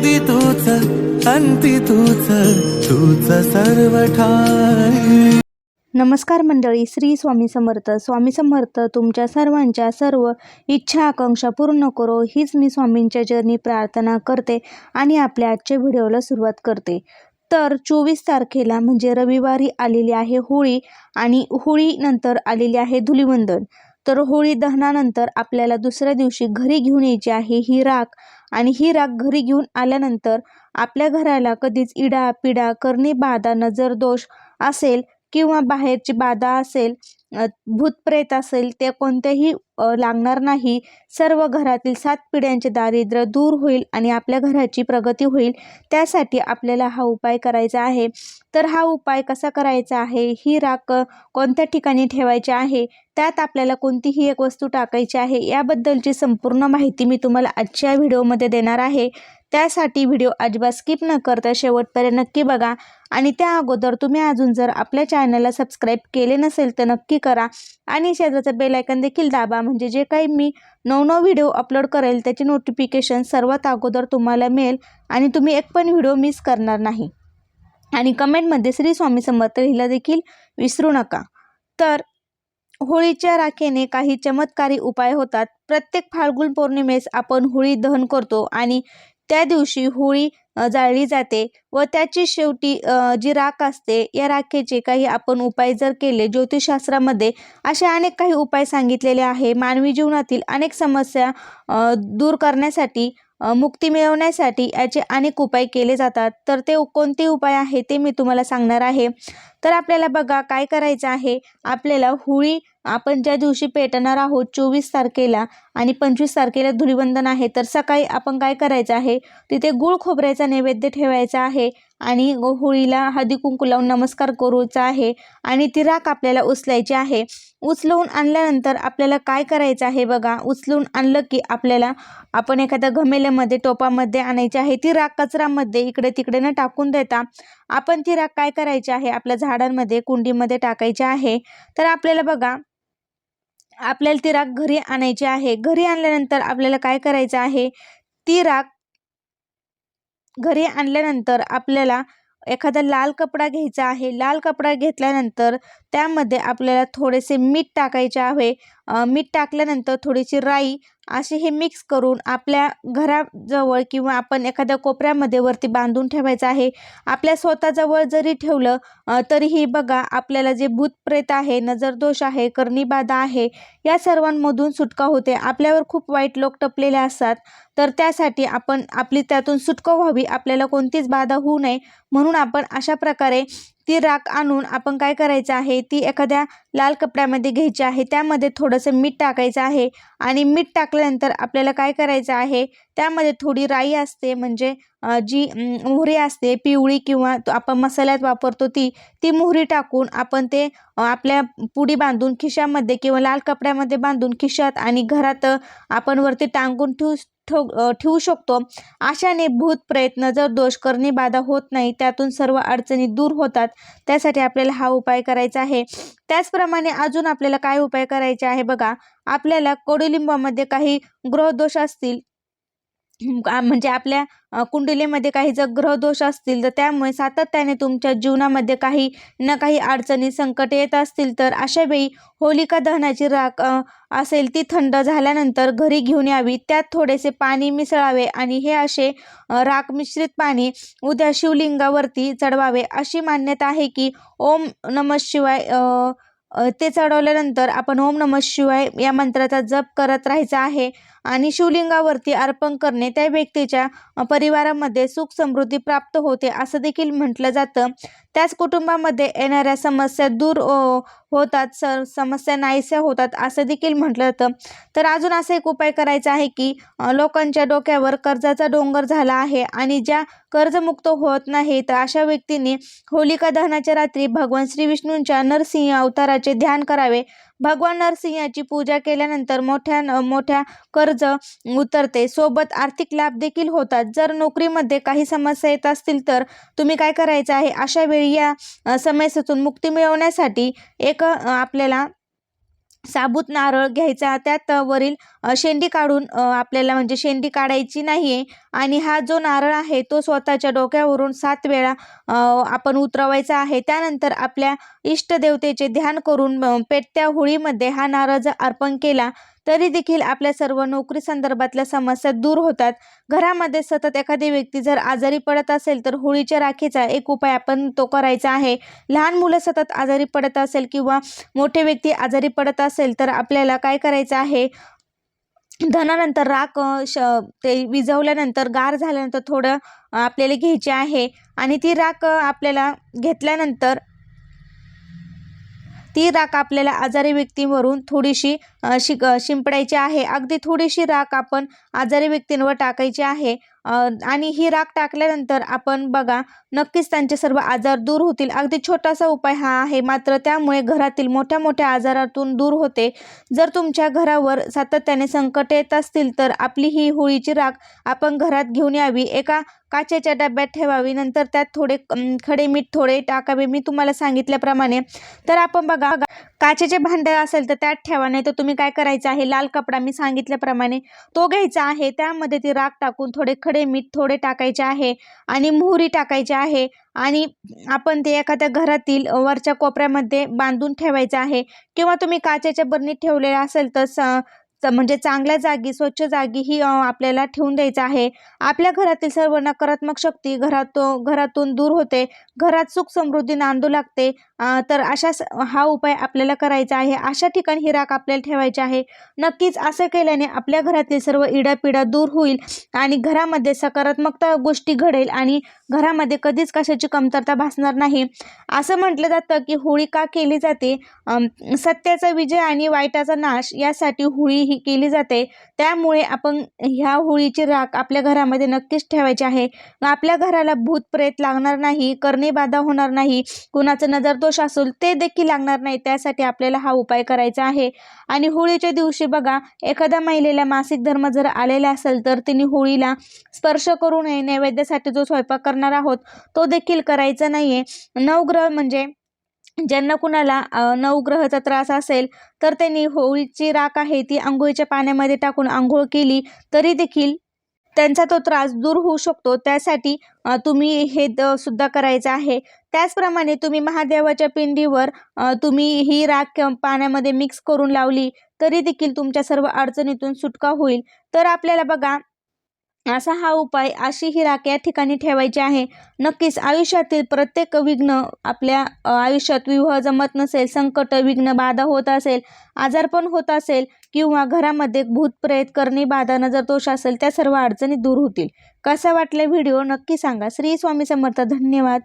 आधी तूच अंती तूच तूच सर्व ठाई नमस्कार मंडळी श्री स्वामी समर्थ. स्वामी समर्थ तुमच्या सर्वांच्या सर्व इच्छा आकांक्षा पूर्ण करो. हीच मी स्वामींच्या जर्नी प्रार्थना करते आणि आपल्या आजच्या व्हिडिओला सुरुवात करते. तर चोवीस तारखेला म्हणजे रविवारी आलेली आहे होळी आणि होळीनंतर आलेली आहे धुलिवंदन. तर होळी दहनानंतर आपल्याला दुसऱ्या दिवशी घरी घेऊन यायची आहे ही राख. आणि ही राख घरी घेऊन आल्यानंतर आपल्या घराला कधीच इडा पिडा करणी बाधा नजर दोष असेल किंवा बाहेरची बाधा असेल भूतप्रेत असेल ते कोणतेही लागणार नाही. सर्व घरातील सात पिढ्यांचे दारिद्र्य दूर होईल आणि आपल्या घराची प्रगती होईल. त्यासाठी आपल्याला हा उपाय करायचा आहे. तर हा उपाय कसा करायचा आहे? ही राख कोणत्या ठिकाणी ठेवायची आहे? त्यात आपल्याला कोणतीही एक वस्तू टाकायची आहे? याबद्दलची संपूर्ण माहिती मी तुम्हाला आजच्या व्हिडिओमध्ये देणार आहे. त्यासाठी व्हिडिओ अजिबात स्किप न करता शेवटपर्यंत नक्की बघा. आणि त्या अगोदर तुम्ही अजून जर आपल्या चॅनलला सबस्क्राईब केले नसेल तर नक्की करा. आणि शेजारचं बेलायकन देखील दाबा. म्हणजे जे काही मी नवनव व्हिडिओ अपलोड करेल त्याची नोटिफिकेशन सर्वात अगोदर तुम्हाला मिळेल. आणि तुम्ही एक पण व्हिडिओ मिस करणार नाही. आणि कमेंटमध्ये श्री स्वामी समर्थ लिहिला देखील विसरू नका. तर होळीच्या राखेने काही चमत्कारी उपाय होतात. प्रत्येक फाल्गुन पौर्णिमेस आपण होळी दहन करतो. आणि त्या दिवशी होळी जाळली जाते व त्याची शेवटी जी राख असते या राखेचे काही आपण उपाय जर केले ज्योतिषशास्त्रामध्ये असे अनेक काही उपाय सांगितलेले आहे. मानवी जीवनातील अनेक समस्या दूर करण्यासाठी मुक्ती मिळवण्यासाठी याचे अनेक उपाय केले जातात. तर ते कोणते उपाय आहे ते मी तुम्हाला सांगणार आहे. तर आपल्याला बघा काय करायचं आहे? आपल्याला होळी आपण ज्या दिवशी पेटणार आहोत चोवीस तारखेला आणि पंचवीस तारखेला धुलिवंदन आहे तर सकाळी आपण काय करायचं आहे? तिथे गुळ खोबऱ्याचा नैवेद्य ठेवायचा आहे. आणि होळीला हळदी कुंकू लावून नमस्कार करूचा आहे. आणि ती राख आपल्याला उचलायची आहे. उचलवून आणल्यानंतर आपल्याला काय करायचं आहे बघा? उचलून आणलं की आपल्याला आपण एखाद्या घमेल्यामध्ये टोपामध्ये आणायची आहे. ती राख कचरामध्ये इकडे तिकडे न टाकून देता आपण ती राख काय करायची आहे? आपल्या झाडांमध्ये कुंडीमध्ये टाकायची आहे. तर आपल्याला बघा आपल्याला ती राख घरी आणायची आहे. घरी आणल्यानंतर आपल्याला काय करायचं आहे? ती राख घरी आणल्यानंतर आपल्याला एखादा लाल कपडा घ्यायचा आहे लाल कपडा घेतल्यानंतर त्यामध्ये आपल्याला थोडेसे मीठ टाकायचे आहे. मीठ टाकल्यानंतर थोडीशी राई असे हे मिक्स करून आपल्या घराजवळ किंवा आपण एखाद्या कोपऱ्यामध्ये वरती बांधून ठेवायचं आहे. आपल्या स्वतःजवळ जरी ठेवलं तरीही बघा आपल्याला जे भूतप्रेत आहे नजरदोष आहे कर्णीबाधा आहे या सर्वांमधून सुटका होते. आपल्यावर खूप वाईट लोक टपलेले असतात. तर त्यासाठी आपण आपली त्यातून सुटका व्हावी. आपल्याला कोणतीच बाधा होऊ नये. म्हणून आपण अशा प्रकारे ती राख आणून आपण काय करायचं आहे? ती एखाद्या लाल कपड्यामध्ये घ्यायची आहे. त्यामध्ये थोडंसं मीठ टाकायचं आहे आणि मीठ टाकल्यानंतर आपल्याला काय करायचं आहे? त्यामध्ये थोडी राई असते म्हणजे जी मोहरी असते पिवळी किंवा आपण मसाल्यात वापरतो ती ती मोहरी टाकून आपण ते आपल्या पुडी बांधून खिशामध्ये किंवा लाल कपड्यामध्ये बांधून खिशात आणि घरात आपण वरती टांगून ठेवू ठो ठेवू शकतो. अशाने भूत प्रयत्न जर दोष करणे बाधा होत नाही त्यातून सर्व अडचणी दूर होतात. त्यासाठी आपल्याला हा उपाय करायचा आहे. त्याचप्रमाणे अजून आपल्याला काय उपाय करायचे आहे बघा. आपल्याला कडुलिंबामध्ये काही ग्रहदोष असतील म्हणजे आपल्या कुंडलीमध्ये काही जर ग्रहदोष असतील तर त्यामुळे सातत्याने तुमच्या जीवनामध्ये काही ना काही अडचणी संकट येत असतील तर अशा वेळी होलिका दहनाची राख असेल ती थंड झाल्यानंतर घरी घेऊन यावी. त्यात थोडेसे पाणी मिसळावे आणि हे असे राख मिश्रित पाणी उद्या शिवलिंगावरती चढवावे. अशी मान्यता आहे की ओम नम शिवाय ते चढवल्यानंतर आपण ओम नम शिवाय या मंत्राचा जप करत राहायचा आहे आणि शिवलिंगावरती अर्पण करणे त्या व्यक्तीच्या परिवारामध्ये सुख समृद्धी प्राप्त होते असं देखील म्हटलं जातं. त्याच कुटुंबामध्ये येणाऱ्या समस्या दूर होतात स समस्या नाहीशा होतात असं देखील म्हटलं जातं. तर अजून असा एक उपाय करायचा आहे की लोकांच्या डोक्यावर कर्जाचा डोंगर झाला आहे आणि ज्या कर्जमुक्त होत नाही तर अशा व्यक्तींनी होलिका दहनाच्या रात्री भगवान श्री विष्णूंच्या नरसिंह अवताराचे ध्यान करावे. भगवान नरसिंहाची पूजा केल्यानंतर मोठ्या न- मोठ्या कर्ज उतरते. सोबत आर्थिक लाभ देखील होतात. जर नोकरीमध्ये काही समस्या येत असतील तर तुम्ही काय करायचं आहे? अशा वेळी या समस्येतून मुक्ती मिळवण्यासाठी एक आपल्याला साबूत नारळ घ्यायचा त्यात वरील शेंडी काढून आपल्याला म्हणजे शेंडी काढायची नाही आहे आणि हा जो नारळ आहे तो स्वतःच्या डोक्यावरून सात वेळा आपण उतरवायचा आहे. त्यानंतर आपल्या इष्टदेवतेचे ध्यान करून पेटत्या होळीमध्ये हा नारळ जर अर्पण केला तरी देखील आपल्या सर्व नोकरी संदर्भातल्या समस्या दूर होतात. घरामध्ये सतत एखादी व्यक्ती जर आजारी पडत असेल तर होळीच्या राखीचा एक उपाय आपण तो करायचा आहे. लहान मुलं सतत आजारी पडत असेल किंवा मोठे व्यक्ती आजारी पडत असेल तर आपल्याला काय करायचं आहे? धनानंतर राख श ते विझवल्यानंतर गार झाल्यानंतर थोडं आपल्याला घ्यायचे आहे आणि ती राख आपल्याला घेतल्यानंतर ती राख आपल्याला आजारी व्यक्तीवरून थोडीशी शिक शिंपडायची आहे. अगदी थोडीशी राख आपण आजारी व्यक्तींवर टाकायची आहे. आणि ही राख टाकल्यानंतर आपण बघा नक्कीच त्यांचे सर्व आजार दूर होतील. अगदी छोटासा उपाय हा आहे मात्र त्यामुळे घरातील मोठ्या मोठ्या आजारातून दूर होते. जर तुमच्या घरावर सातत्याने संकट येत असतील तर आपली ही होळीची राख आपण घरात घेऊन यावी. एका काचेच्या डब्यात ठेवावी नंतर त्यात थोडे खडे मीठ थोडे टाकावे. मी तुम्हाला सांगितल्याप्रमाणे. तर आपण बघा काचेचे भांडे असेल तर त्यात ठेवा नाही तर तुम्ही काय करायचं आहे? लाल कपडा मी सांगितल्याप्रमाणे तो घ्यायचा आहे. त्यामध्ये ती राख टाकून थोडे खडे मीठ थोडे टाकायचे आहे आणि मोहरी टाकायची आहे आणि आपण ते एखाद्या घरातील वरच्या कोपऱ्यामध्ये बांधून ठेवायचं आहे. किंवा तुम्ही काचेच्या बरणीत ठेवलेलं असेल तर स म्हणजे चांगल्या जागी स्वच्छ जागी ही आपल्याला ठेवून द्यायचं आहे. आपल्या घरातील सर्व नकारात्मक शक्ती घरात घरातून दूर होते. घरात सुख समृद्धी नांदू लागते. तर अशा स- हा उपाय आपल्याला करायचा आहे. अशा ठिकाणी ही राख आपल्याला ठेवायची आहे. नक्कीच असं केल्याने आपल्या घरातील सर्व इडापिडा दूर होईल आणि घरामध्ये सकारात्मकता गोष्टी घडेल आणि घरामध्ये कधीच कशाची कमतरता भासणार नाही. असं म्हटलं जातं की होळी का केली जाते? सत्याचा विजय आणि वाईटाचा नाश यासाठी होळी ही केली जाते. त्यामुळे आपण ह्या होळीची राख आपल्या घरामध्ये नक्कीच ठेवायची आहे. आपल्या घराला भूत प्रेत लागणार नाही करणे बाधा होणार नाही कुणाचं नजरदोष असेल ते देखील लागणार नाही त्यासाठी आपल्याला हा उपाय करायचा आहे. आणि होळीच्या दिवशी बघा एखाद्या महिलेला मासिक धर्म जर आलेला असेल तर तिने होळीला स्पर्श करू नये नैवेद्यासाठी जो स्वयंपाक करणार आहोत तो देखील करायचा नाही आहे नवग्रह म्हणजे ज्यांना कुणाला नवग्रहचा नवग्रहाचा त्रास असेल तर त्यांनी होळीची राख आहे ती आंघोळीच्या पाण्यामध्ये टाकून आंघोळ केली तरी देखील त्यांचा तो त्रास दूर होऊ शकतो. त्यासाठी तुम्ही हे द सुद्धा करायचं आहे. त्याचप्रमाणे तुम्ही महादेवाच्या पिंडीवर तुम्ही ही राख पाण्यामध्ये मिक्स करून लावली तरी देखील तुमच्या सर्व अडचणीतून सुटका होईल. तर आपल्याला बघा असा हा उपाय अशी ही राख या ठिकाणी ठेवायची आहे. नक्कीच आयुष्यातील प्रत्येक विघ्न आपल्या आयुष्यात विवाह जमत नसेल संकट विघ्न बाधा होत असेल आजारपण होत असेल किंवा घरामध्ये भूत प्रेत बाधानं बाधा नजर दोष असेल त्या सर्व अडचणी दूर होतील. कसा वाटला व्हिडिओ नक्की सांगा. श्री स्वामी समर्थ. धन्यवाद.